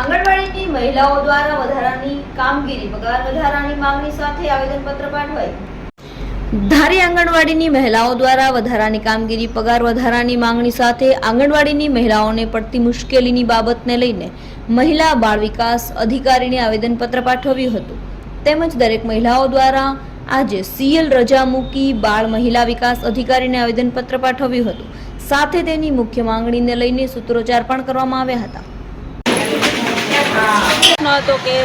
આંગણવાડીની મહિલાઓ દ્વારા વધારાની કામગીરી, પગાર વધારાની માંગણી સાથે આવેદનપત્ર પાઠવાયું. ધારી આંગણવાડીની મહિલાઓ દ્વારા વધારાની કામગીરી, પગાર વધારાની માંગણી સાથે આંગણવાડીની મહિલાઓને પડતી મુશ્કેલીની બાબતને લઈને મહિલા બાળ વિકાસ અધિકારીને આવેદનપત્ર પાઠવ્યું હતું. તેમજ દરેક મહિલાઓ દ્વારા આજે સીએલ રજા મૂકી બાળ મહિલા વિકાસ અધિકારીને આવેદનપત્ર પાઠવ્યું હતું. સાથે તેની મુખ્ય માંગણીને લઈને સૂત્રોચ્ચાર પણ કરવામાં આવ્યા હતા. હતો કે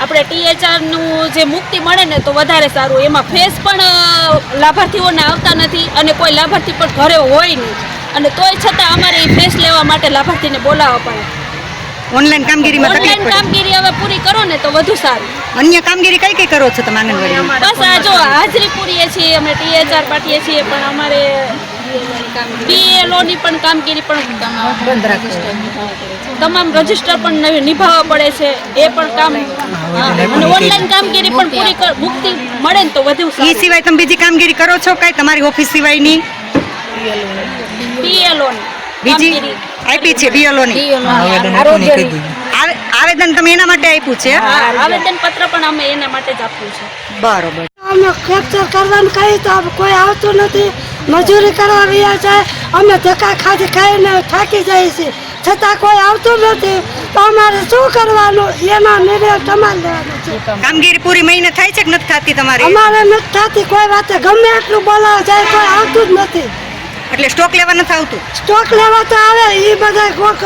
આપણે ટીએચઆરનું જે મુક્તિ મળે ને તો વધારે સારું. એમાં ફેસ પણ લાભાર્થીઓને આવતા નથી અને કોઈ લાભાર્થી પણ ઘરે હોય નહીં. અને તોય છતાં અમારે એ ફેસ લેવા માટે લાભાર્થીને બોલાવવા પડે. ઓનલાઈન કામગીરીમાં ઓનલાઈન કામગીરી હવે પૂરી કરો ને તો વધુ સારું. અન્ય કામગીરી કઈ કઈ કરો છો તમે બસ આ જો હાજરી પૂરીએ છીએ અમે ટીએચઆર પાટીએ છીએ પણ અમારે બીએલઓની પણ કામગીરી પણ તમામ રજિસ્ટર પણ નવી નિભાવવા પડે છે. એ પણ કામ અને ઓનલાઈન કામગીરી પણ પૂરી મુક્તિ મળે ને તો વધુ એ સિવાય તમે બીજી કામગીરી કરો છો કઈ? તમારી ઓફિસ સિવાયની? બીએલઓ બીજી? આપી છે બીએલઓ ની આવેદન તમે એના માટે આપ્યું છે? આવેદન પત્ર પણ અમે એના માટે જ આપ્યું છે. બરોબર. અમે ફ્રેક્ચર કરવાનું કહી તો કોઈ આવતું નથી. મજૂરી કરવા રહ્યા છે. અમે ધક્કા ખાધી ખાઈને થાકી જઈએ છીએ. છતાં કોઈ આવતું નથી. તો અમારે શું કરવાનું? એના નિર્ણય તમારે લેવાનો છે. કામગીરી પૂરી મહિને થાય છે કે નથી થતી તમારી? અમારે નથી થતી. કોઈ વાતે ગમે એટલું બોલાવા જાય કોઈ આવતું જ નથી. એટલે સ્ટોક લેવા નથી આવતું? સ્ટોક લેવા તો આવે. એ બધા કોક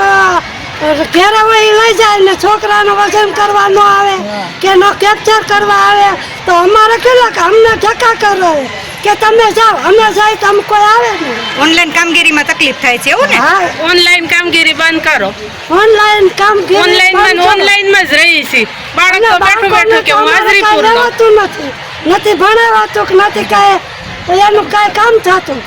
ઘેરા હોય એ લઈ જાય ને છોકરાનું વજન કરવાનો આવે કે નો કેપ્ચર કરવા આવે. તો અમારે કેટલાક અમને ધક્કા કરો કે તમે જાઓ અમે જાય તો અમુક કોઈ આવે નહીં. ઓનલાઈન કામગીરીમાં તકલીફ થાય છે એવું ને? હા. ઓનલાઈન કામગીરી બંધ કરો. ઓનલાઈન કામ ઓનલાઈનમાં ઓનલાઈનમાં જ રહી છે બાળકો બેઠું બેઠું કે હાજરી પૂરતું નથી. નથી ભણાવાતું કે નથી કાંઈ એનું કાંઈ કામ થતું